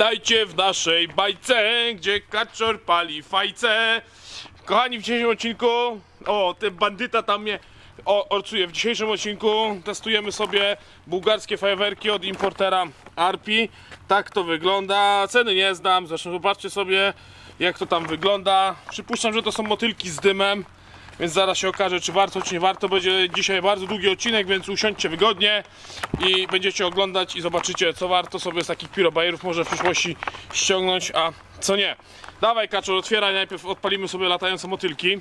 Witajcie w naszej bajce, gdzie kaczor pali fajce. Kochani, w dzisiejszym odcinku, o, ten bandyta tam mnie orcuje. W dzisiejszym odcinku testujemy sobie bułgarskie fajerwerki od importera Arpi. Tak to wygląda. Ceny nie znam, zresztą zobaczcie sobie, jak to tam wygląda. Przypuszczam, że to są motylki z dymem. Więc zaraz się okaże, czy warto, czy nie warto. Będzie dzisiaj bardzo długi odcinek, więc usiądźcie wygodnie i będziecie oglądać i zobaczycie, co warto sobie z takich pirobajerów może w przyszłości ściągnąć, a co nie. Dawaj, Kaczor, otwieraj, najpierw odpalimy sobie latające motylki.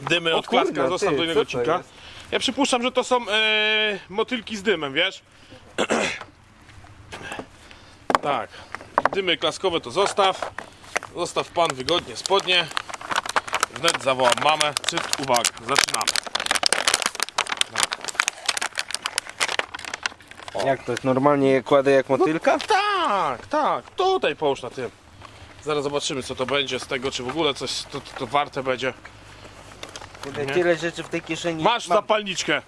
Dymy od klaska, zostaw do innego odcinka. Ja przypuszczam, że to są e, motylki z dymem, wiesz? tak. Dymy klaskowe to zostaw. Zostaw pan wygodnie spodnie. Wnet zawołam mamę. Cyt, uwaga, zaczynamy. Jak to normalnie je kładę jak motylka? Tak, tak, tutaj połóż na tym. Zaraz zobaczymy co to będzie z tego, czy w ogóle coś to, to, to warte będzie. Kurde, nie. tyle rzeczy w tej kieszeni. Masz Mam. zapalniczkę,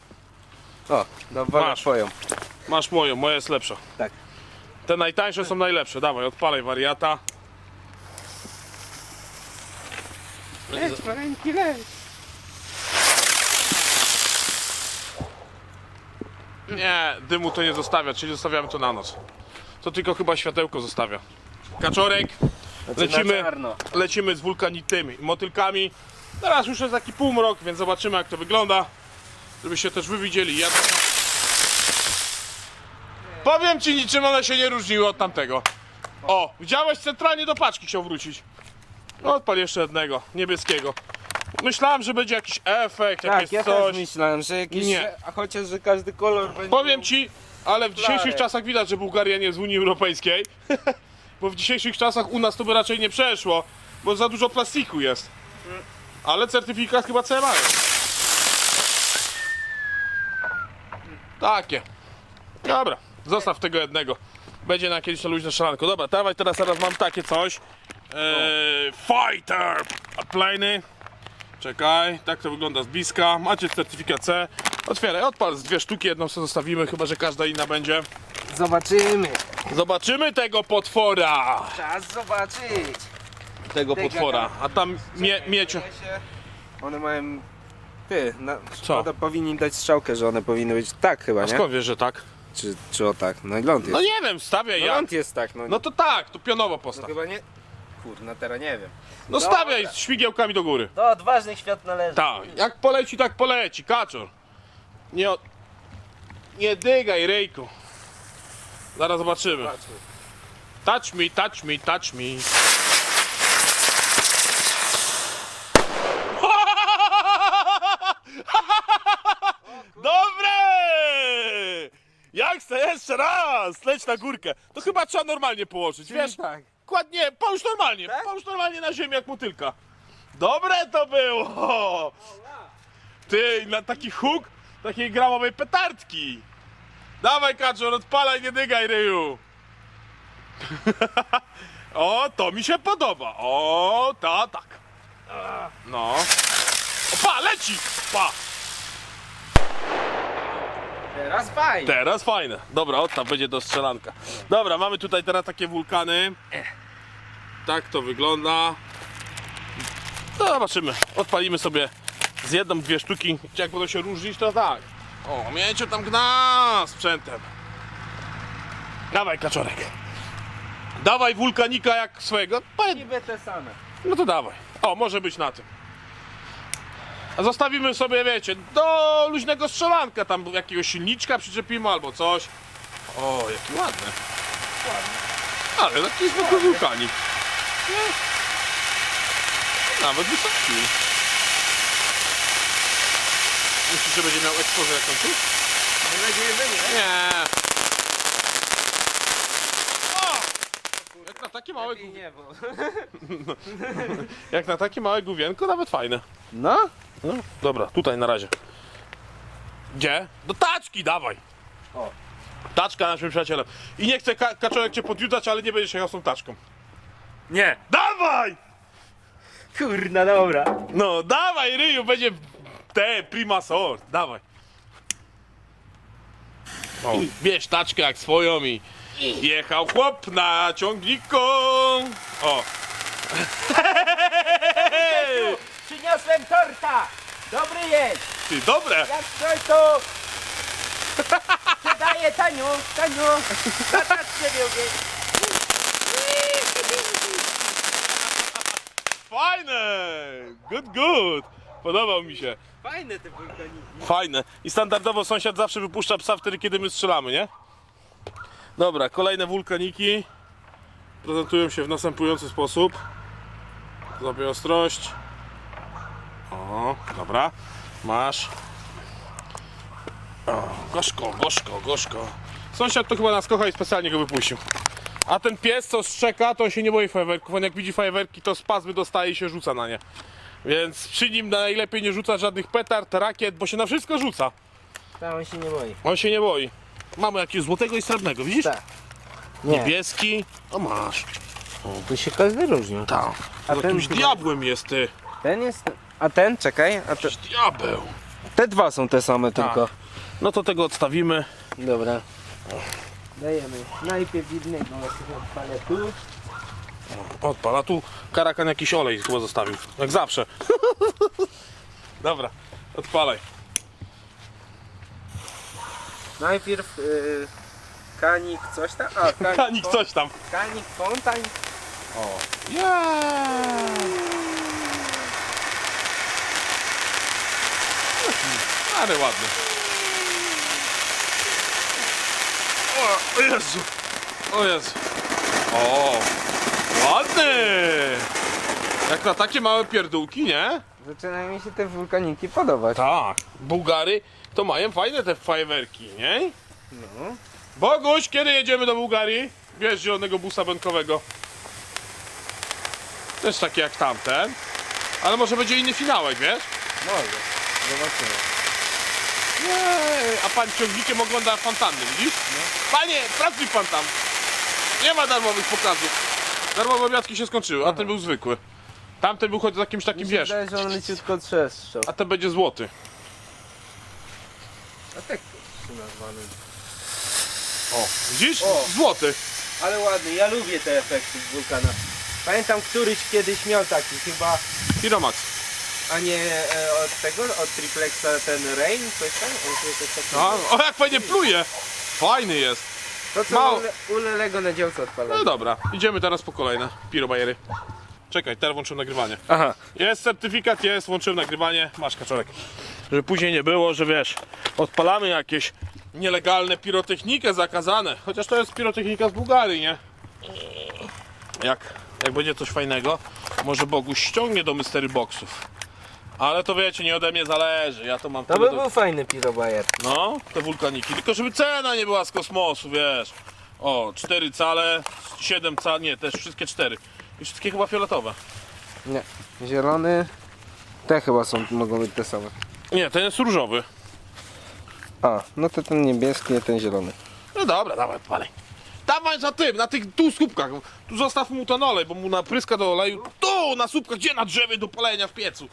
O, dobra, Masz. twoją. masz moją, moja jest lepsza. Tak. Te najtańsze są najlepsze, dawaj, odpalaj wariata. Leć, maleńki, leć. Nie, dymu to nie zostawia, czyli zostawiamy to na noc. To tylko chyba światełko zostawia. Kaczorek, Znaczy Lecimy. lecimy z wulkanitymi motylkami. Teraz już jest taki półmrok, więc zobaczymy jak to wygląda. Żebyście też wy widzieli. Ja... Powiem ci, niczym one się nie różniły od tamtego. O, widziałeś? Centralnie do paczki chciał wrócić. No, odpal jeszcze jednego, niebieskiego. Myślałem, że będzie jakiś efekt, Tak, jakieś ja coś. też myślałem, że jakiś... Nie. A chociaż, że każdy kolor będzie... Powiem ci, ale w dzisiejszych czasach widać, że Bułgaria nie jest w Unii Europejskiej. bo w dzisiejszych czasach u nas to by raczej nie przeszło, bo za dużo plastiku jest. Ale certyfikat chyba CE mają. Takie. Dobra, zostaw tego jednego. Będzie na kiedyś na luźne strzelanko. Dobra, dawaj teraz, teraz mam takie coś. Eee, fighter! Pliny. Czekaj, tak to wygląda z bliska. Macie certyfikat C. Otwieraj, odpal z dwie sztuki, jedną sobie zostawimy, chyba że każda inna będzie. Zobaczymy. Zobaczymy tego potwora! Czas zobaczyć. Tego Tego potwora. A tam mie, miecie. One mają... Ty, na... Co? Szkoda, powinni dać strzałkę, że one powinny być tak chyba, A nie? skąd wiesz, że tak? Czy, czy o tak? No i ląd jest. No nie wiem, stawiaj No jak. ląd jest tak, no. No to tak, to pionowo no postaw. chyba nie... Kurna, teraz nie wiem. No stawiaj z śmigiełkami do góry. Do odważnych świat należy. Tak, jak poleci, tak poleci, kaczor. Nie, o- nie dygaj, ryjku. Zaraz zobaczymy. Touch me, touch me, touch me. Dobre! Jak chcę jeszcze raz? Leć na górkę. To chyba trzeba normalnie położyć, wiesz? tak. Kładnie, połóż normalnie, Tak? połóż normalnie na ziemię jak motylka. Dobre to było! Ty, na taki huk takiej gramowej petardki. Dawaj kaczor, odpalaj, nie dygaj ryju. o, to mi się podoba. O, ta, tak. No. O, pa, leci! Pa! Teraz fajnie. Teraz fajne. Dobra, o tam będzie do strzelanka. Dobra, mamy tutaj teraz takie wulkany. Tak to wygląda. No zobaczymy. Odpalimy sobie z jedną, dwie sztuki. Jak będą się różnić, to tak. O, miecie tam gna sprzętem. Dawaj, kaczorek. Dawaj wulkanika jak swojego. Niby te same. No to dawaj. O, może być na tym. A zostawimy sobie, wiecie, do luźnego strzelanka, tam jakiegoś silniczka przyczepimy albo coś. O, jaki ładny. Ale taki zwykły wulkanik. Nie? Nawet wysoki. Myślisz, że będzie miał ekspozę jakąś tu? Mam nadzieję, że nie. Nie. O! Jak na takie małe, Lepiej gó- nie, bo... jak na takie małe główienko, nawet fajne. No? No, dobra, tutaj na razie. Gdzie? Do taczki, dawaj! O. Taczka naszym przyjacielem. I nie chcę ka kaczorek cię podjudzać, ale nie będziesz jechał z tą taczką. Nie. Dawaj! Kurna, dobra. No, dawaj, Ryju, będzie te prima sort, dawaj. O, bierz taczkę jak swoją i Jechał chłop na ciągniku. O. Przyniosłem torta! Dobry jest! Ty, dobre. Jak coś to... Przydaję Taniu, Taniu! Lubię! Fajne. Good, good. Podobał mi się. Fajne te wulkaniki. Fajne. I standardowo sąsiad zawsze wypuszcza psa wtedy, kiedy my strzelamy, nie? Dobra, kolejne wulkaniki prezentują się w następujący sposób. Zrobię ostrość. O, dobra. Masz. O, gorzko, gorzko, gorzko. Sąsiad to chyba nas kocha i specjalnie go wypuścił. A ten pies, co strzeka, to on się nie boi fajerwerków. On jak widzi fajerwerki, to spazmy dostaje i się rzuca na nie. Więc przy nim najlepiej nie rzucać żadnych petard, rakiet, bo się na wszystko rzuca. Tam on się nie boi. On się nie boi. Mamy jakiegoś złotego i srebrnego, widzisz? Tak. Nie, Niebieski. O masz. tu się każdy różni. Tak. A ten jakimś diabłem jest ty. Ten jest... A ten, czekaj, a te, Jakiś diabeł. te dwa są te same tylko. No to tego odstawimy. Dobra. Dajemy najpierw jednego, odpalę tu. Odpala tu karakan jakiś olej chyba zostawił. Jak zawsze. Dobra, odpalaj. Najpierw y, kanik coś tam. A, kanik, Kanik coś tam. Kanik fontań. O. Yeah. Ale ładny. O Jezu. O Jezu. O. Ładny. Jak na takie małe pierdółki, nie? Zaczynają mi się te wulkaniki podobać. Tak. Bułgary to mają fajne te fajerwerki, nie? No. Boguś, kiedy jedziemy do Bułgarii? Wiesz, zielonego busa bękowego. Też taki jak tamten. Ale może będzie inny finałek, wiesz? Może. Zobaczymy. A pan ciągnikiem ogląda fontanny, widzisz? Panie, pracuj pan tam. Nie ma darmowych pokazów. Darmowe obiadki się skończyły, a ten był zwykły. Tamten był choć z jakimś takim, się wiesz, wydaje, że on leciutko trzeszczał. a ten będzie złoty. A tak nazwany. O, widzisz? O. Złoty. Ale ładny, ja lubię te efekty z wulkana. Pamiętam któryś kiedyś miał taki chyba, Hiromax. A nie e, od tego, od triplexa ten Rain, coś tam? On A, był. o, jak fajnie pluje. Fajny jest. To co mało. u, Le- u Lelego na działce odpalał. No dobra, idziemy teraz po kolejne pirobajery. Czekaj, teraz włączyłem nagrywanie. Aha. Jest certyfikat, jest, włączyłem nagrywanie. Masz kaczorek. Żeby później nie było, że wiesz, odpalamy jakieś nielegalne pirotechnikę zakazane. Chociaż to jest pirotechnika z Bułgarii, nie? Jak, jak będzie coś fajnego, może Boguś ściągnie do mystery boxów. Ale to wiecie, nie ode mnie zależy. Ja to mam To tyle by do- był fajny pirobajer. No, te wulkaniki. Tylko żeby cena nie była z kosmosu, wiesz. O, 4 cale, 7 cal, nie, też wszystkie 4. I wszystkie chyba fioletowe. Nie. Zielony. Te chyba są, mogą być te same. Nie, ten jest różowy. A, no to ten niebieski, a ten zielony. No dobra, dawaj, odpalaj. Dawaj za tym, na tych tu słupkach. Tu zostaw mu ten olej, bo mu napryska do oleju. Tu, na słupkach, gdzie na drzewie do palenia w piecu.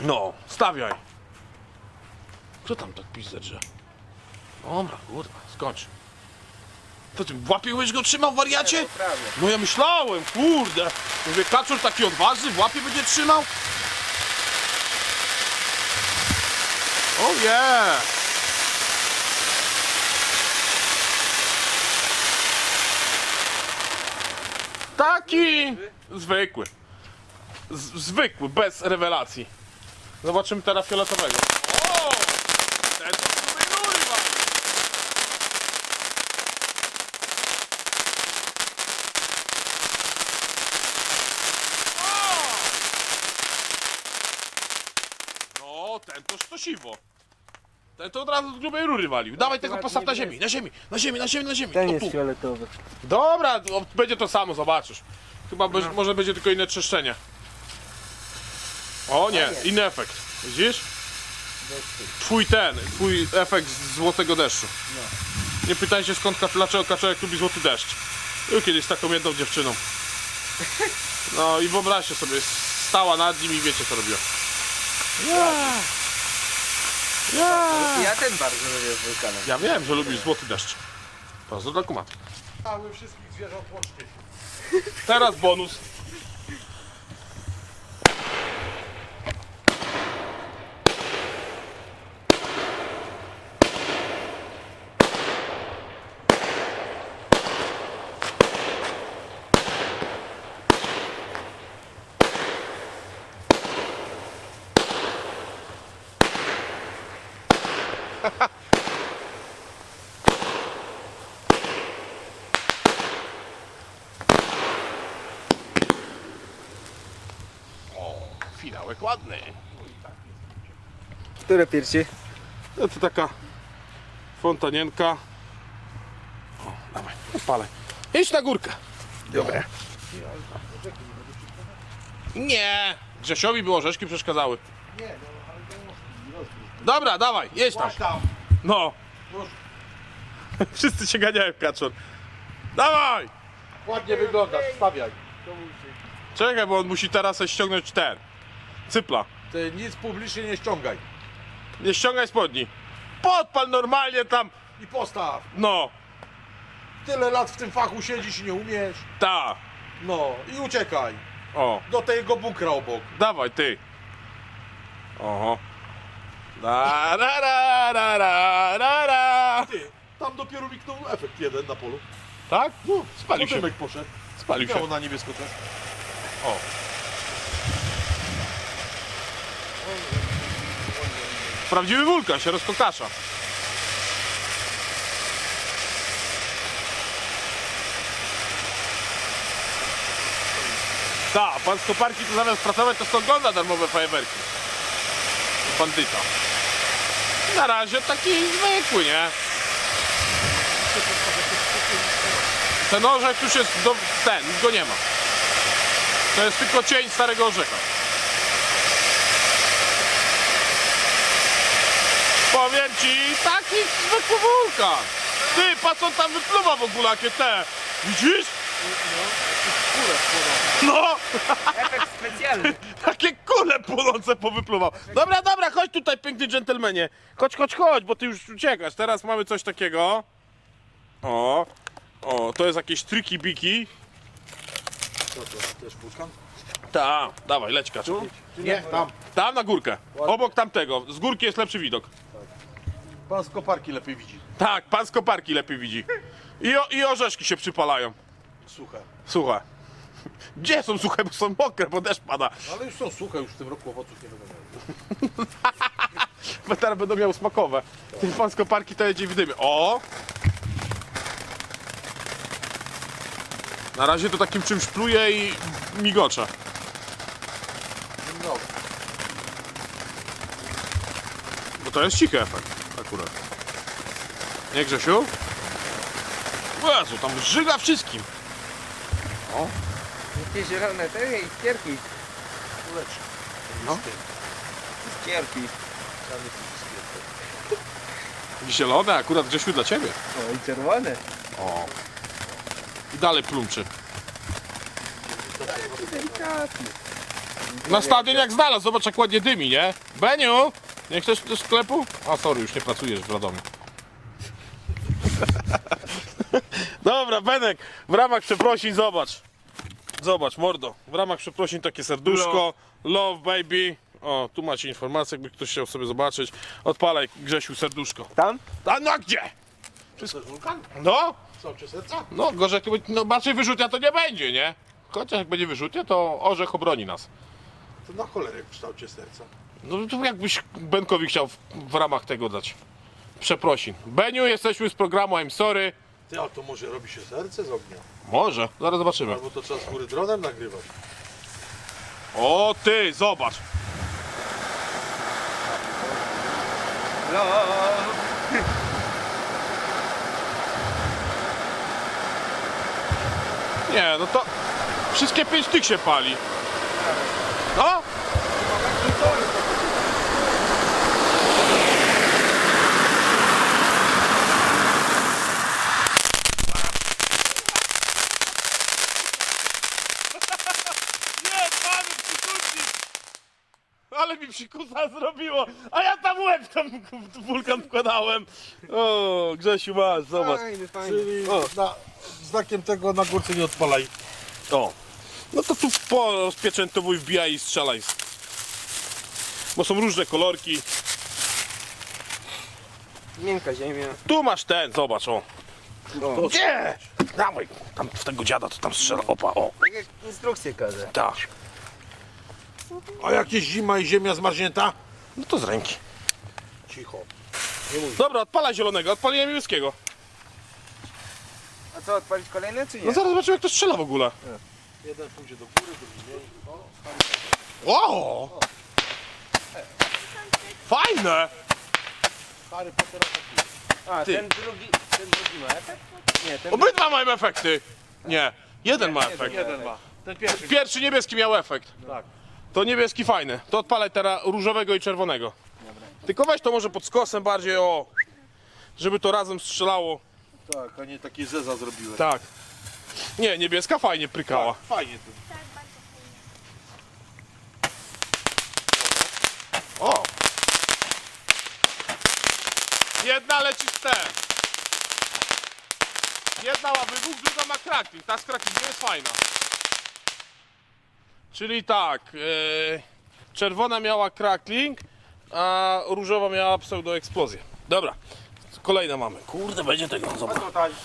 No, stawiaj. Kto tam tak pizdę drze? Dobra, kurwa, skończ. To ty łyż go trzymał, wariacie? No ja myślałem, kurde. Mówię, kaczor taki odważny, w łapie będzie trzymał? O oh yeah! Taki zwykły. Z zwykły, bez rewelacji. Zobaczymy teraz fioletowego. O! Ten to kurwa! No, ten to sztosiwo. Ten to od razu z grubej rury walił. Dawaj tego ładnie postaw na ziemi, na ziemi, na ziemi, na ziemi, na ziemi. Ten O, jest fioletowy. Dobra, to będzie to samo, zobaczysz. Chyba be- No. może będzie tylko inne trzeszczenie. O nie, inny efekt. Widzisz? Twój ten, twój efekt z złotego deszczu. Nie pytajcie skąd, ka- dlaczego kaczorek lubi złoty deszcz. Był kiedyś z taką jedną dziewczyną. No i wyobraźcie sobie, stała nad nim i wiecie co robiła. Yeah. Yeah. Ja ten bardzo lubię z wulkana. Ja wiem, że lubisz złoty deszcz. Pozdro dla kumat. Cały wszystkich zwierząt łącznie. Teraz bonus. O, finałek ładny. Które piersi? No to taka fontanienka. O, dawaj, odpalaj. Idź na górkę. Dobra. Nie. Grzesiowi było orzeszki przeszkadzały. Dobra, dawaj, jedź tam. No. Wszyscy się ganiają, kaczor. Dawaj! Ładnie wyglądasz, stawiaj. Czekaj, bo on musi teraz ściągnąć ten. Cypla. Ty nic publicznie nie ściągaj. Nie ściągaj spodni. Podpal normalnie tam. I postaw. No, Tyle lat w tym fachu siedzisz i nie umiesz. ta. No i uciekaj. O, Do tego bunkra obok. dawaj ty. Oho. Da, ra, ra, ra, ra, ra, ra. Ty, tam dopiero miknął efekt jeden na polu. Tak? No, spalił się. Potymek poszedł. Spalił się. Miało na niebiesko też. O. Prawdziwy wulkan się rozkokasza. Tak, pan z koparki to zamiast pracować to ogląda darmowe fajerwerki. Bandyta. Na razie taki zwykły, nie? Ten orzech już jest do... ten, go nie ma. To jest tylko cień starego orzecha. Powiem ci, taki zwykły wulkan. Ty, patrz on tam wypluwa w ogóle, jakie te. Widzisz? No, Efekt specjalny. takie kule płonące powypluwał. Dobra, dobra, chodź tutaj, piękny dżentelmenie. Chodź, chodź, chodź, bo ty już uciekasz. Teraz mamy coś takiego. O, o, to jest jakieś triki biki. Co to? Też wulkan? Ta, dawaj, leć kaczu. Nie, tam. Tam na górkę. Obok tamtego. Z górki jest lepszy widok. Pan z koparki lepiej widzi. Tak, pan z koparki lepiej widzi. I, o, I orzeszki się przypalają. Suche. Suche. Gdzie są suche, bo są mokre, bo deszcz pada. Ale już są suche, już w tym roku owoców nie będą miały. Bo teraz będą miały smakowe. Ten pan z koparki to jedzie w dymie. O! Na razie to takim czymś pluje i migocze. No, Bo to jest cichy efekt akurat. Nie Grzesiu? O Jezu, tam żyga wszystkim. Jakie zielone te i skierki. kuleczki. No. Wszystkie. Zielone akurat Grzesiu dla ciebie. O i czerwone. O. I dalej plumczy. Delikatnie. Na stadion jak znalazł, zobacz jak ładnie dymi, nie? Beniu, nie chcesz do sklepu? A sorry, już nie pracujesz w Radomiu. Dobra, Benek, w ramach przeprosin zobacz. Zobacz, mordo, w ramach przeprosin takie serduszko, love baby. O, tu macie informację, jakby ktoś chciał sobie zobaczyć. Odpalaj Grzesiu serduszko. Tam? A no a gdzie? To jest wulkan? No, Są cię serca? no gorzej, no raczej wyrzutnia to nie będzie, nie? Chociaż jak będzie wyrzutnia, to orzech obroni nas. To na cholerę w kształcie serca. No to jakbyś Benkowi chciał w, w ramach tego dać. Przeprosin. Beniu, jesteśmy z programu I'm Sorry. Ty, a to może robi się serce z ognia? Może, zaraz zobaczymy. Albo to trzeba z góry dronem nagrywać. O ty, zobacz. Nie, no to wszystkie pięć tych się pali. Ale mi psikusa zrobiło, a ja tam łeb tam w wulkan wkładałem. O, Grzesiu masz, zobacz. Fajny, fajny. Czyli O. na, znakiem tego na górce nie odpalaj. O. No to tu po rozpieczętowuj, wbijaj i strzelaj. Bo są różne kolorki. Miękka ziemia. Tu masz ten, zobacz, o. O, Gdzie? Dawaj, tam w tego dziada, to tam strzela, opa, o. tak jak instrukcję każe. Tak. A jak jest zima i ziemia zmarznięta? No to z ręki. Cicho. Dobra, odpalaj zielonego, odpaliłem niebieskiego. A co, odpalić kolejne czy nie? No zaraz zobaczymy jak to strzela w ogóle. Jeden pójdzie do góry, drugi mniej. O! Fajne! Stary potem A, Ty. ten drugi, ten drugi ma efekt? Nie, ten Obydwa mają efekty. Nie, jeden ma efekt. Jeden ma. Ten pierwszy. Pierwszy niebieski miał efekt. Tak. To niebieski fajny. To odpalaj teraz różowego i czerwonego. Tylko weź to może pod skosem bardziej o. Żeby to razem strzelało. Tak, a nie taki zeza zrobiłem. Tak. Nie, niebieska fajnie prykała. Fajnie to. O! Jedna leci z ten. Jedna ma wybuch, druga ma cracking. Ta z crackingiem jest fajna. Czyli tak, e, czerwona miała crackling, a różowa miała pseudoeksplozję. Dobra, kolejna mamy. Kurde, będzie tego, zobacz.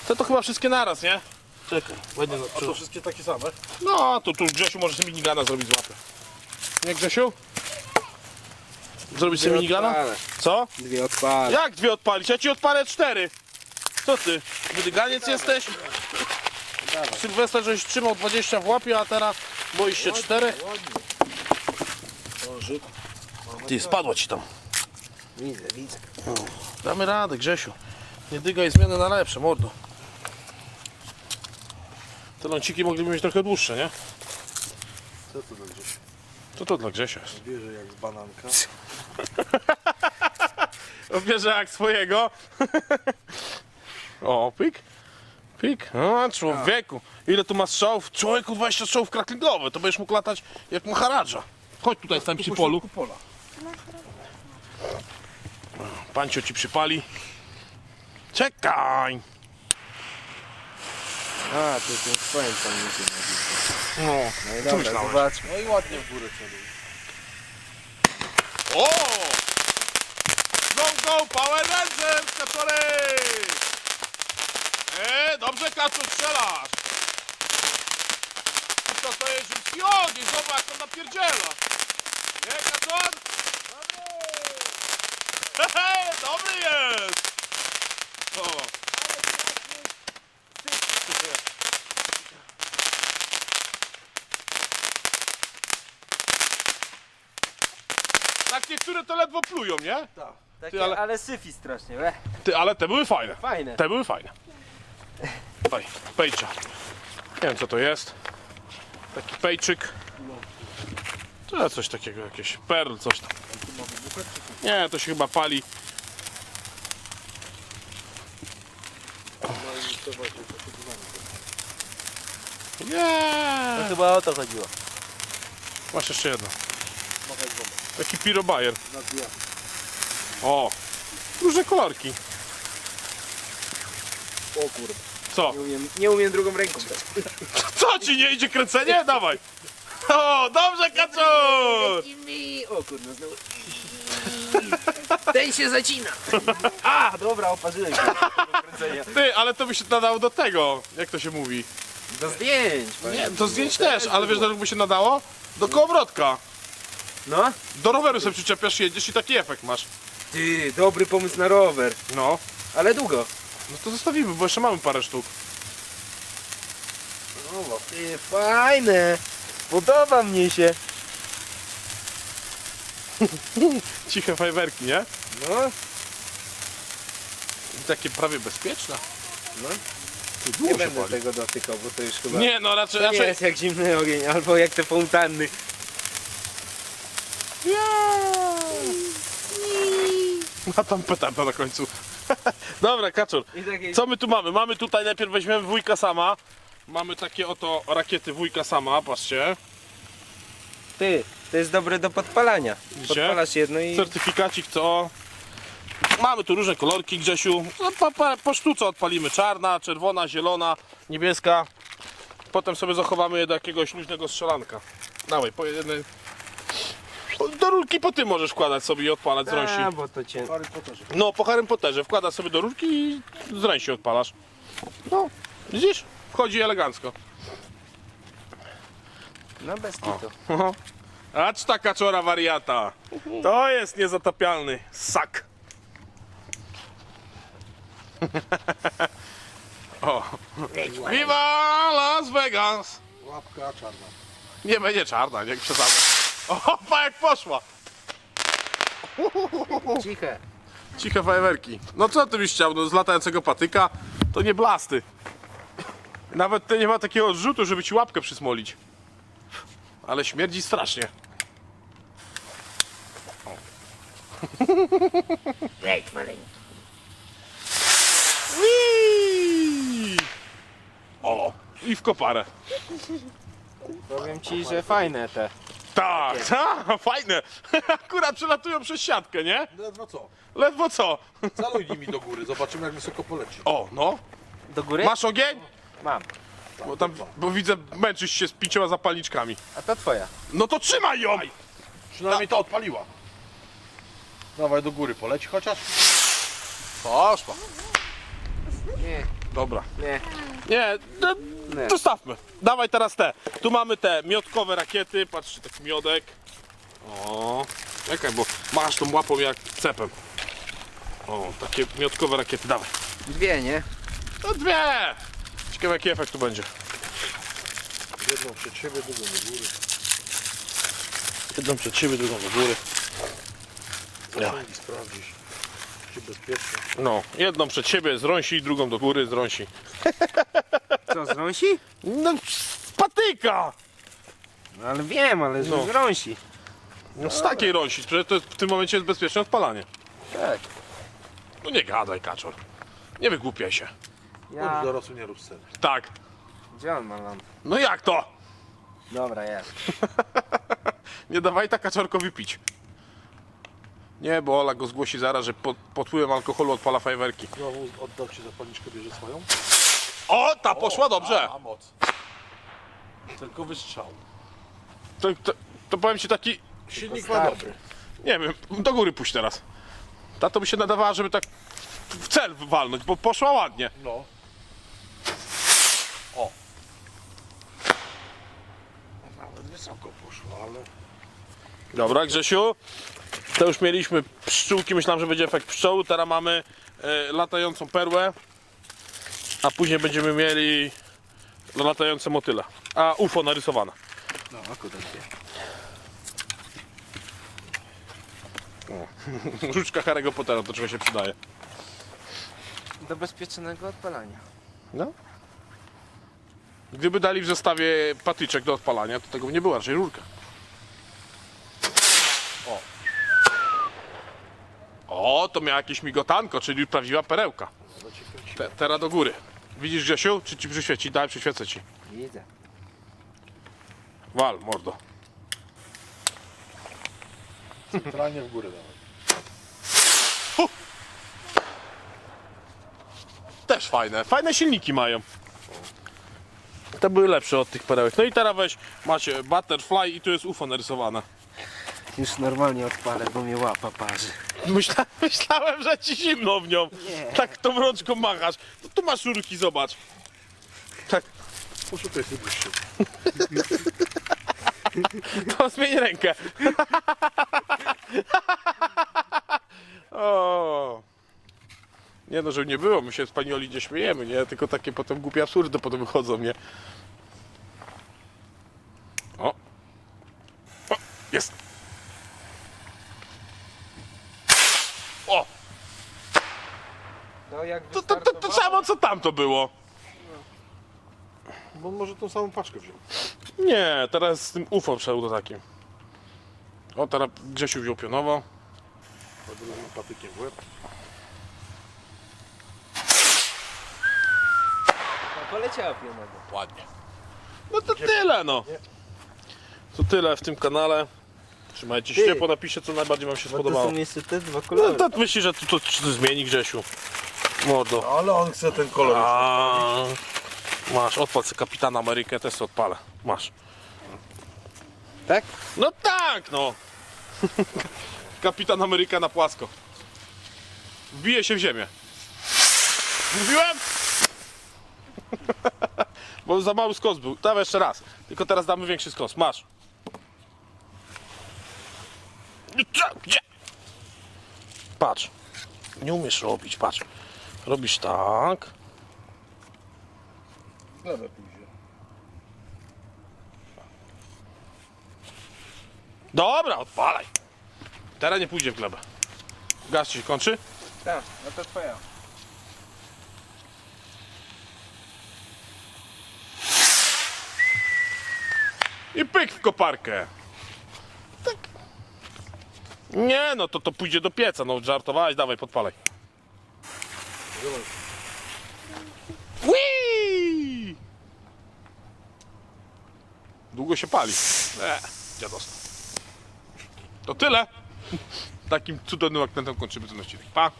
To to chyba wszystkie naraz, nie? Czekaj, będzie na A to wszystkie takie same? No, to tu Grzesiu może sobie minigana zrobić z łapy. Nie, Grzesiu? Zrobić sobie minigana? Co? Dwie odpalę. Jak dwie odpalić? Ja ci odpalę cztery. Co ty? Wydyganiec jesteś? Sylwester żeś trzymał 20 w łapie, a teraz boisz się cztery? Ty, spadło ci tam. Widzę, widzę. Damy radę, Grzesiu. Nie dygaj zmiany na lepsze, mordo. Te ląciki mogliby mieć trochę dłuższe, nie? Co to będzie? To to dla Grzesia jest. Bierze jak z bananka. Bierze jak swojego. o, pik. Pik. O, człowieku. Ile tu ma strzałów? Człowieku, 20 strzałów kracklingowe. To będziesz mógł latać jak Maharadża. Chodź tutaj, stań przy polu. pola. Pancio ci przypali. Czekaj. A, to ten swoim tam nie ma. No, No i co dobra, myślałeś? zobaczmy. No i ładnie w górę celuj. O! Go, go, Power Rangers, kaczory! E, dobrze, kaczu, strzelasz! To to jest rzymski ogień, zobacz, to napierdziela! Nie, kaczor? Hehe, dobry jest! O. Tak niektóre to ledwo plują, nie? Takie, Ty, ale- ale... syfi strasznie, we. Ty, ale te były fajne. Fajne. Te były fajne. Daj, pejcza. Nie wiem co to jest. Taki pejczyk. To coś takiego, jakieś perl, coś tam. Nie, to się chyba pali. Nie. chyba o to chodziło. Masz jeszcze jedno. Taki pirobajer. O, różne kolorki. O kurde. Co? Nie umiem, nie umiem drugą ręką. Co ci nie idzie kręcenie? Dawaj. O, dobrze, kaczor! O kurde, znowu. Ten się zacina. A, dobra, oparzyłem się. Ty, ale to by się nadało do tego. Jak to się mówi? Do zdjęć. Nie, do zdjęć też, ale wiesz, do czego by się nadało? Do kołowrotka. No? Do roweru sobie przyczepiasz, jedziesz i taki efekt masz. Ty, dobry pomysł na rower. No. Ale długo. No to zostawimy, bo jeszcze mamy parę sztuk. O, ty, fajne. Podoba mnie się. Ciche fajwerki, nie? No, I takie prawie bezpieczne. No. Tu nie się będę pali. tego dotykał, bo to już chyba... Nie, no raczej, To nie raczej... jest jak zimny ogień, albo jak te fontanny. A tam petarda na końcu. Dobra, takie... Co my tu mamy? Mamy tutaj, najpierw weźmiemy wujka sama. Mamy takie oto rakiety wujka sama, patrzcie. Ty, To jest dobre do podpalania. Widzicie? Podpalasz jedno i... Certyfikacik co? Mamy tu różne kolorki, Grzesiu. No, po, po, po sztuce odpalimy czarna, czerwona, zielona, niebieska. Potem sobie zachowamy je do jakiegoś luźnego strzelanka. Dawaj, po jednej. Do rurki po ty możesz wkładać sobie i odpalać z rąsi. A, bo to cię... No, po Harry Potterze wkładasz sobie do rurki i z ręsi odpalasz. No, widzisz? Wchodzi elegancko. No bez kitu. Acz ta kaczora wariata. To jest niezatapialny sak. o. Viva Las Vegas! Łapka czarna. Nie będzie czarna, nie przesadzę. O, pa jak poszła! Ciche. Ciche fajerwerki. No co ty byś chciał, no z latającego patyka to nie blasty. Nawet to nie ma takiego odrzutu, żeby ci łapkę przysmolić. Ale śmierdzi strasznie. Whee! O, i w koparę. Powiem ci, że fajne te. Tak, ta, fajne. Akurat przelatują przez siatkę, nie? Ledwo co. Ledwo co. Zaluj nimi do góry, zobaczymy jak wysoko poleci. O, no. Do góry? Masz ogień? Mam. Bo, tam, bo widzę, męczysz się z pięcioma zapalniczkami. A to twoja. No to trzymaj ją! Przynajmniej to odpaliła. Dawaj do góry, poleci chociaż. Poszła. Nie, Dobra. nie. Nie, no, Nie. zostawmy. Dawaj teraz te. Tu mamy te miotkowe rakiety. Patrzcie, taki miodek. O, czekaj, bo masz tą łapą jak cepem. O, takie miotkowe rakiety, dawaj. Dwie, nie? No dwie! Ciekawe jaki efekt tu będzie. Jedną przed siebie, drugą do góry. Jedną przed siebie, drugą do góry. Zacznij sprawdzić. Czy bezpieczne. No, jedną przed siebie z rąsi, drugą do góry z rąsi. Co, zrąsi? No, z patyka! No ale wiem, ale że No. zrąsi. No z takiej rąsi, że to jest, w tym momencie jest bezpieczne odpalanie. Tak. No nie gadaj, kaczor. Nie wygłupiaj się. Ja... Bądź dorosły, nie rób sceny. Tak. Gdzie on ma lampę? No jak to? Dobra, jest. Nie dawaj tak kaczorkowi pić. Nie, bo Ola go zgłosi zaraz, że pod, pod wpływem alkoholu odpala fajerwerki. Znowu oddał ci zapalniczkę, bierze swoją. O, ta poszła dobrze. A, moc. Tylko wystrzał. To, to, to powiem ci taki, Silnik ma dobry. nie wiem, do góry puść teraz. Ta to by się nadawała, żeby tak w cel walnąć, bo poszła ładnie. No. O. Nawet wysoko poszło, ale... Dobra, Grzesiu. To już mieliśmy pszczółki, myślałem, że będzie efekt pszczoły. Teraz mamy e, latającą perłę. A później będziemy mieli latające motyle. A UFO narysowane. No, akurat dwie. Żuczka Harry'ego Pottera, to czego się przydaje. Do bezpiecznego odpalania. No. Gdyby dali w zestawie patyczek do odpalania, to tego by nie była, raczej rurka. O, to miała jakieś migotanko, czyli prawdziwa perełka. Te, teraz do góry. Widzisz Grzesiu? Czy ci przyświeci? Daj, przyświecę ci. Widzę. Wal, mordo. Centralnie w górę dawaj. Też fajne. Fajne silniki mają. Te były lepsze od tych perełek. No i teraz weź, macie butterfly i tu jest UFO narysowane. Już normalnie odpalę, bo mnie łapa parzy. Myśla, myślałem, że ci zimno w nią. Nie. Tak tą rączką machasz. No tu masz rurki, zobacz. Tak, Poszukaj sobie bliższy. to zmień rękę. o. Nie no, żeby nie było, my się z pani Oli nie śmiejemy, nie? Tylko takie potem głupie absurdy potem wychodzą, nie? O. o jest. To jak to, to, to, to samo co tamto było. Bo on może tą samą paczkę wziął. Nie, teraz z tym UFO pseudo takim. O, teraz Grzesiu wziął pionowo. A drugim patykiem w łeb. Poleciała pionowo. Ładnie. No to tyle no. To tyle w tym kanale. Trzymajcie się Ty. ciepło, napiszcie co najbardziej wam się Bo to spodobało. są te dwa No kolory. to myślisz, że to, to, to, to zmieni Grzesiu. Mordo. Ale on chce ten kolor. A, masz, odpal sobie Kapitan Amerykę, też sobie odpalę. Masz. Tak? No tak, no. Kapitan Ameryka na płasko. Wbije się w ziemię. Mówiłem? Bo za mały skos był. Dawaj jeszcze raz. Tylko teraz damy większy skos. Masz. Gdzie? Patrz. Nie umiesz robić, patrz. Robisz tak. Lewe pójdzie. Dobra, odpalaj. Teraz nie pójdzie w glebę. Gaz ci się kończy? Tak, no to twoja. I pyk w koparkę. Tak. Nie, no to to pójdzie do pieca. No żartowałeś, dawaj, podpalaj. Whee! Długo się pali. E, dziadostwo. To tyle. Takim cudownym akcentem kończymy ten odcinek. Pa!